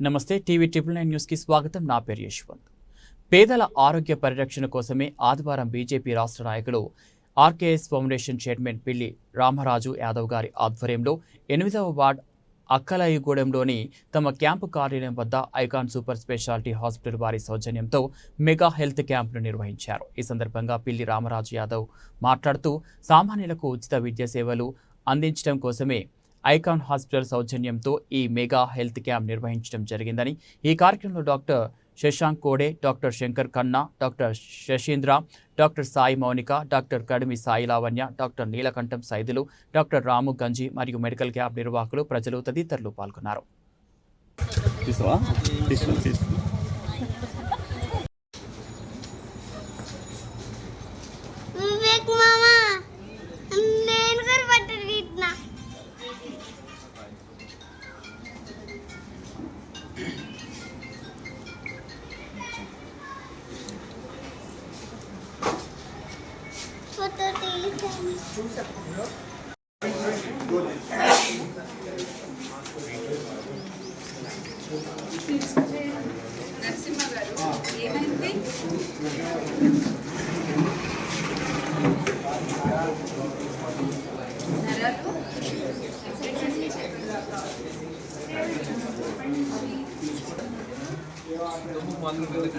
నమస్తే TV triple nine న్యూస్కి స్వాగతం. నా పేరు యశ్వంత్. పేదల ఆరోగ్య పరిరక్షణ కోసమే ఆదివారం బీజేపీ రాష్ట్ర నాయకులు ఆర్కేఎస్ ఫౌండేషన్ చైర్మన్ పిల్లి రామరాజు యాదవ్ గారి ఆధ్వర్యంలో ఎనిమిదవ వార్డ్ అక్కలయ్యగూడెంలోని తమ క్యాంపు కార్యాలయం వద్ద ఐకాన్ సూపర్ స్పెషాలిటీ హాస్పిటల్ వారి సౌజన్యంతో మెగా హెల్త్ క్యాంపును నిర్వహించారు. ఈ సందర్భంగా పిల్లి రామరాజు యాదవ్ మాట్లాడుతూ సామాన్యులకు ఉచిత విద్యా సేవలు అందించడం కోసమే ఐకాన్ హాస్పిటల్ సౌజన్యంతో ఈ మెగా హెల్త్ క్యాంప్ నిర్వహించడం జరిగిందని ఈ కార్యక్రమంలో doctor Shashank Kode doctor Shankar Khanna doctor Shashindra doctor Sai Mounika doctor Kadimi Sai Lavanya doctor Neelakantham Saidulu doctor Ramu Ganji మరియు మెడికల్ క్యాంప్ నిర్వాహకులు ప్రజలు తదితరులు పాల్గొన్నారు. నరసింహ గారు ఏమైంది నరాలు ఈరోజు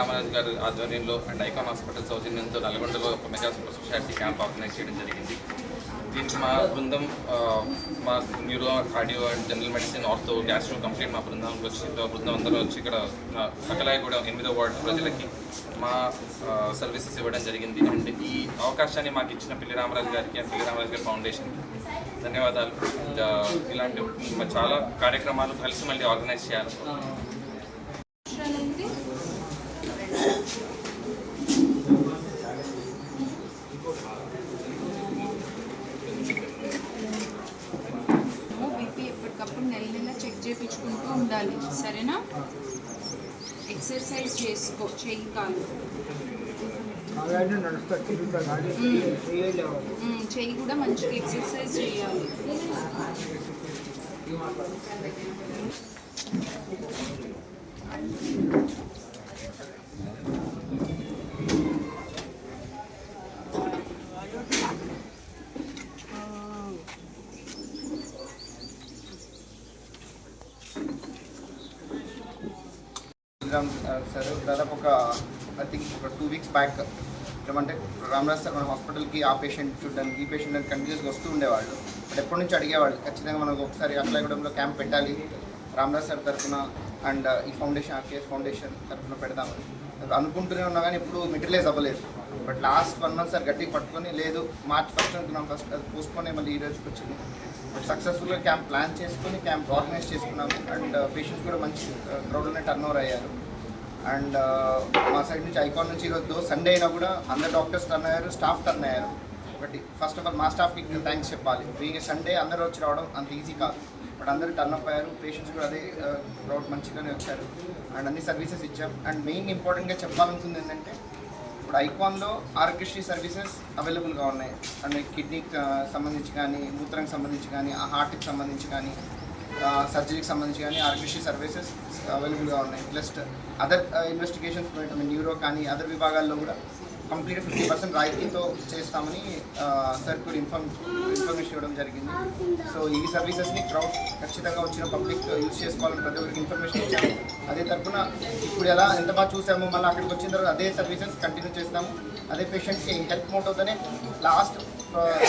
కామరాజ్ గారు గారి ఆధ్వర్యంలో అండ్ ఐకాన్ హాస్పిటల్ సౌజన్యంతో నల్గొండలో ఒక mega super speciality camp organise చేయడం జరిగింది. దీనికి మా బృందం మా neuro cardio and general medicine ortho gastro complete మా బృందం వచ్చి బృందం అందరూ వచ్చి ఇక్కడ సకలాయగూడెం ఎనిమిదో వార్డు ప్రజలకి మా సర్వీసెస్ ఇవ్వడం జరిగింది. అండ్ ఈ అవకాశాన్ని మాకు ఇచ్చిన పిల్లి రామరాజు గారికి అండ్ పిల్లి రామరాజు గారి ఫౌండేషన్కి ధన్యవాదాలు. ఇలాంటి చాలా కార్యక్రమాలు కలిసి మళ్ళీ ఆర్గనైజ్ చేయాలి. ఉండాలి సరేనా? ఎక్సర్సైజ్ చేసుకో చెయ్యి కాలు. చెయ్యి కూడా మంచిగా ఎక్సర్సైజ్ చేయాలి. రామ్ సార్ దాదాపు ఒక ఐ థింక్ ఒక టూ వీక్స్ బ్యాక్ ఏమంటే రామరాజ్ సార్ మన హాస్పిటల్కి ఆ పేషెంట్ చూడడానికి ఈ పేషెంట్ అని కంటిన్యూస్గా వస్తూ ఉండేవాళ్ళు. బట్ ఎప్పటి నుంచి అడిగేవాళ్ళు ఖచ్చితంగా మనకు ఒకసారి అట్లాగూడెంలో క్యాంప్ పెట్టాలి. రామరాజ్ సార్ తరఫున అండ్ ఈ ఫౌండేషన్ ఆర్కేఎస్ ఫౌండేషన్ తరఫున పెడదామని అనుకుంటూనే ఉన్నా కానీ ఇప్పుడు మెటీరియలైజ్ అవ్వలేదు. But last one month sir గట్టిగా పట్టుకొని లేదు మార్చ్ ఫస్ట్ అనుకున్నాం ఫస్ట్ అది పోస్ట్పోనే మళ్ళీ ఈ రోజుకి వచ్చింది సక్సెస్ఫుల్గా క్యాంప్ ప్లాన్ చేసుకొని క్యాంప్ ఆర్గనైజ్ చేసుకున్నాము. అండ్ పేషెంట్స్ uh, కూడా మంచి క్రౌడ్లోనే టర్న్ ఓవర్ అయ్యారు. అండ్ uh, మా సైడ్ నుంచి ఐకాన్ నుంచి ఈరోజు సండే అయినా కూడా అందరు డాక్టర్స్ టర్న్ అయ్యారు స్టాఫ్ టర్న్ అయ్యారు. ఒకటి ఫస్ట్ ఆఫ్ ఆల్ మా స్టాఫ్కి థ్యాంక్స్ చెప్పాలి. బీయింగ్ సండే అందరూ వచ్చి రావడం అంత ఈజీ కాదు. బట్ అందరూ టర్న్ అప్ అయ్యారు పేషెంట్స్ కూడా అదే uh, క్రౌడ్ మంచిగానే వచ్చారు. అండ్ అన్ని సర్వీసెస్ ఇచ్చాం. అండ్ మెయిన్ ఇంపార్టెంట్గా చెప్పాలనుకుంది ఏంటంటే ఇప్పుడు ఐకాన్లో ఆరోగ్యశ్రీ సర్వీసెస్ అవైలబుల్గా ఉన్నాయి. అంటే కిడ్నీకి సంబంధించి కానీ మూత్రానికి సంబంధించి కానీ హార్ట్కి సంబంధించి కానీ సర్జరీకి సంబంధించి కానీ ఆరోగ్యశ్రీ సర్వీసెస్ అవైలబుల్గా ఉన్నాయి. ప్లస్ అదర్ ఇన్వెస్టిగేషన్స్ న్యూరో కానీ అదర్ విభాగాల్లో కూడా కంప్లీట్ ఫిఫ్టీ పర్సెంట్ రాయితీతో చేస్తామని సార్ కూడా ఇన్ఫార్మ్ ఇన్ఫర్మేషన్ ఇవ్వడం జరిగింది. సో ఈ సర్వీసెస్ని క్రౌడ్ ఖచ్చితంగా వచ్చిన పబ్లిక్ యూజ్ చేసుకోవాలని ప్రతి ఒక్కరికి ఇన్ఫర్మేషన్ ఇచ్చాము. అదే తరపున ఇప్పుడు ఎలా ఎంత బాగా చూసామో మళ్ళీ అక్కడికి వచ్చిన తర్వాత అదే సర్వీసెస్ కంటిన్యూ చేస్తాము. అదే పేషెంట్కి హెల్ప్ మోట్ అవుతానే లాస్ట్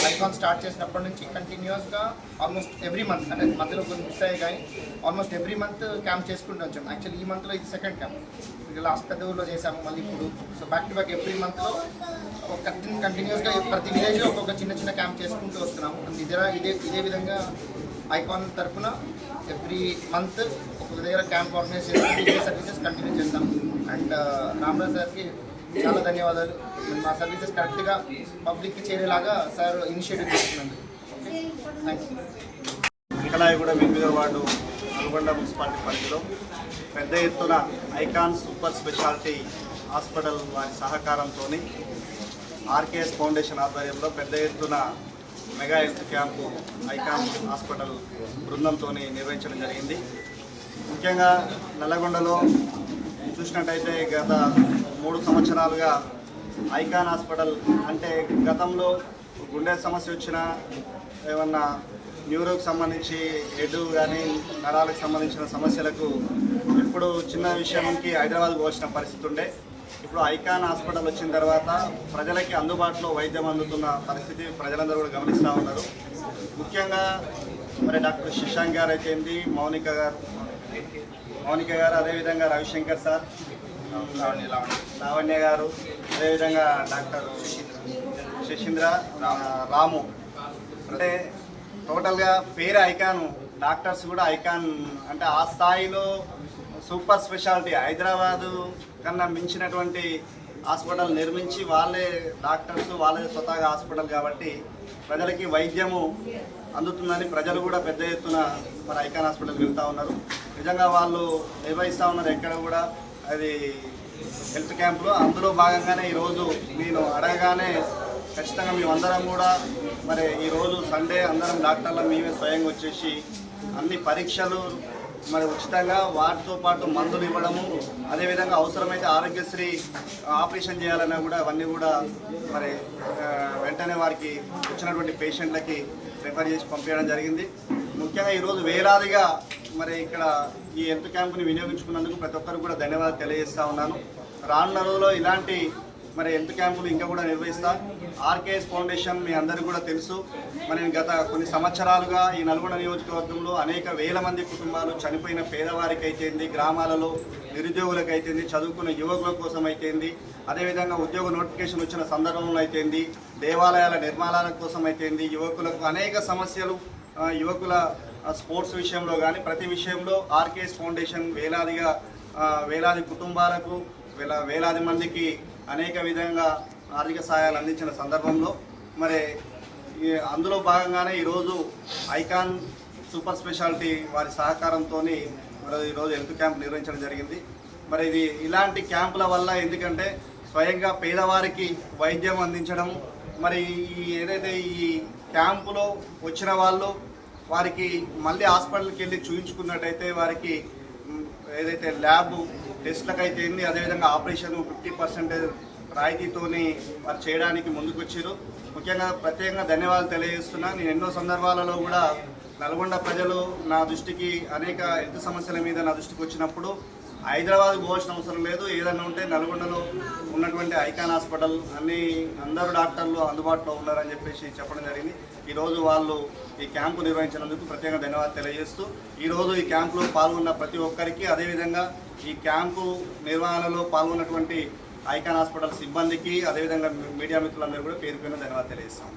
ఐకాన్ స్టార్ట్ చేసినప్పటి నుంచి కంటిన్యూస్గా ఆల్మోస్ట్ ఎవ్రీ మంత్ అంటే మధ్యలో కొన్ని మిస్ అయ్యాయి కానీ ఆల్మోస్ట్ ఎవ్రీ మంత్ క్యాంప్ చేసుకుంటూ వచ్చాం. యాక్చువల్లీ ఈ మంత్లో ఇది సెకండ్ క్యాంప్ లాస్ట్ పెద్ద ఊళ్ళో చేసాము మళ్ళీ ఇప్పుడు. So back to back every మంత్లో ఒక కంటిన్యూస్గా ప్రతి విలేజ్లో ఒక్కొక్క చిన్న చిన్న క్యాంప్ చేసుకుంటూ వస్తున్నాము. అండ్ ఇదే ఇదే ఇదే విధంగా ఐకాన్ తరపున ఎవ్రీ మంత్ ఒక దగ్గర క్యాంప్ ఆర్గనైజ్ చేసి సర్వీసెస్ కంటిన్యూ చేస్తాం అండ్ రామరాజ్ సార్కి చాలా ధన్యవాదాలు. మా సర్వీసెస్ కరెక్ట్గా పబ్లిక్కి చేరేలాగా సార్ ఇనిషియేటివ్ తీసుకున్నందుకు. Okay? Thank you ward Nalgonda municipality పరిధిలో పెద్ద ఎత్తున ఐకాన్ సూపర్ స్పెషాలిటీ హాస్పిటల్ వారి సహకారంతో ఆర్కేఎస్ ఫౌండేషన్ ఆధ్వర్యంలో పెద్ద ఎత్తున mega health camp Icon hospital బృందంతో నిర్వహించడం జరిగింది. ముఖ్యంగా నల్లగొండలో చూసినట్టయితే గత మూడు సంవత్సరాలుగా ఐకాన్ హాస్పిటల్ అంటే గతంలో గుండె సమస్య వచ్చినా ఏమన్నా న్యూరోకి సంబంధించి హెడ్ కానీ నరాలకు సంబంధించిన సమస్యలకు ఇప్పుడు చిన్న విషయానికి హైదరాబాద్ వచ్చిన పరిస్థితి ఉండే. ఇప్పుడు ఐకాన్ హాస్పిటల్ వచ్చిన తర్వాత ప్రజలకి అందుబాటులో వైద్యం అందుతున్న పరిస్థితి ప్రజలందరూ కూడా గమనిస్తూ ఉన్నారు. ముఖ్యంగా మరి డాక్టర్ శశాంక్ గారు అయితేంది మౌనిక గారు మౌనిక గారు అదేవిధంగా రవిశంకర్ సార్ లావణ్య లావణ్య లావణ్య గారు అదేవిధంగా డాక్టర్ శశీంద్ర రాము. అంటే టోటల్గా పేరు ఐకాన్ డాక్టర్స్ కూడా ఐకాన్ అంటే ఆ స్థాయిలో సూపర్ స్పెషాలిటీ హైదరాబాదు కన్నా మించినటువంటి హాస్పిటల్ నిర్మించి వాళ్ళే డాక్టర్స్ వాళ్ళే స్వతహాగా హాస్పిటల్ కాబట్టి ప్రజలకి వైద్యము అందుతుందని ప్రజలు కూడా పెద్ద ఎత్తున మన ఐకాన్ హాస్పిటల్కి వెళ్తూ ఉన్నారు. నిజంగా వాళ్ళు నిర్వహిస్తూ ఉన్నారు ఎక్కడ కూడా. అది హెల్త్ క్యాంపులో అందులో భాగంగానే ఈరోజు నేను అడగగానే ఖచ్చితంగా మేమందరం కూడా మరి ఈరోజు సండే అందరం డాక్టర్ల మేమే స్వయంగా వచ్చేసి అన్ని పరీక్షలు మరి ఉచితంగా వాటితో పాటు మందులు ఇవ్వడము అదేవిధంగా అవసరమైతే ఆరోగ్యశ్రీ ఆపరేషన్ చేయాలన్నా కూడా అవన్నీ కూడా మరి వెంటనే వారికి వచ్చినటువంటి పేషెంట్లకి రిఫర్ చేసి పంపించడం జరిగింది. ముఖ్యంగా ఈరోజు వేలాదిగా మరి ఇక్కడ ఈ హెల్త్ క్యాంపుని వినియోగించుకున్నందుకు ప్రతి ఒక్కరు కూడా ధన్యవాదాలు తెలియజేస్తా ఉన్నాను. రానున్న రోజుల్లో ఇలాంటి మరి హెల్త్ క్యాంపులు ఇంకా కూడా నిర్వహిస్తా. ఆర్కేఎస్ ఫౌండేషన్ మీ అందరికీ కూడా తెలుసు. మరి గత కొన్ని సంవత్సరాలుగా ఈ నల్గొండ నియోజకవర్గంలో అనేక వేల మంది కుటుంబాలు చనిపోయిన పేదవారికి అయితేంది గ్రామాలలో నిరుద్యోగులకు అయితేంది చదువుకున్న యువకుల కోసం అయితేంది అదేవిధంగా ఉద్యోగ నోటిఫికేషన్ వచ్చిన సందర్భంలో అయితేంది దేవాలయాల నిర్మాణాల కోసం అయితేంది యువకులకు అనేక సమస్యలు యువకుల స్పోర్ట్స్ విషయంలో కానీ ప్రతి విషయంలో ఆర్కేఎస్ ఫౌండేషన్ వేలాదిగా వేలాది కుటుంబాలకు వేల వేలాది మందికి అనేక విధంగా ఆర్థిక సహాయాలు అందించిన సందర్భంలో మరి అందులో భాగంగానే ఈరోజు ఐకాన్ సూపర్ స్పెషాలిటీ వారి సహకారంతో మరి ఈరోజు హెల్త్ క్యాంప్ నిర్వహించడం జరిగింది. మరి ఇది ఇలాంటి క్యాంపుల వల్ల ఎందుకంటే స్వయంగా పేదవారికి వైద్యం అందించడం మరి ఈ ఏదైతే ఈ క్యాంపులో వచ్చిన వాళ్ళు వారికి మళ్ళీ హాస్పిటల్కి వెళ్ళి చూయించుకున్నట్టయితే వారికి ఏదైతే ల్యాబ్ టెస్ట్లకు అయితే ఏంది అదేవిధంగా ఆపరేషన్ ఫిఫ్టీ పర్సెంటేజ్ రాయితీతోని వారు చేయడానికి ముందుకొచ్చారు. ముఖ్యంగా ప్రత్యేకంగా ధన్యవాదాలు తెలియజేస్తున్నా నేను ఎన్నో సందర్భాలలో కూడా నల్గొండ ప్రజలు నా దృష్టికి అనేక హెల్త్ సమస్యల మీద నా దృష్టికి వచ్చినప్పుడు హైదరాబాద్ పోవాల్సిన అవసరం లేదు. ఏదైనా ఉంటే నల్గొండలో ఉన్నటువంటి ఐకాన్ హాస్పిటల్ అన్ని అందరు డాక్టర్లు అందుబాటులో ఉన్నారని చెప్పేసి చెప్పడం జరిగింది. ఈరోజు వాళ్ళు ఈ క్యాంపు నిర్వహించినందుకు ప్రత్యేకంగా ధన్యవాదాలు తెలియజేస్తూ ఈరోజు ఈ క్యాంపులో పాల్గొన్న ప్రతి ఒక్కరికి అదేవిధంగా ఈ క్యాంపు నిర్వహణలో పాల్గొన్నటువంటి ఐకాన్ హాస్పిటల్ సిబ్బందికి అదేవిధంగా మీడియా మిత్రులందరూ కూడా పేరు పైన ధన్యవాదాలు తెలియజేస్తాం.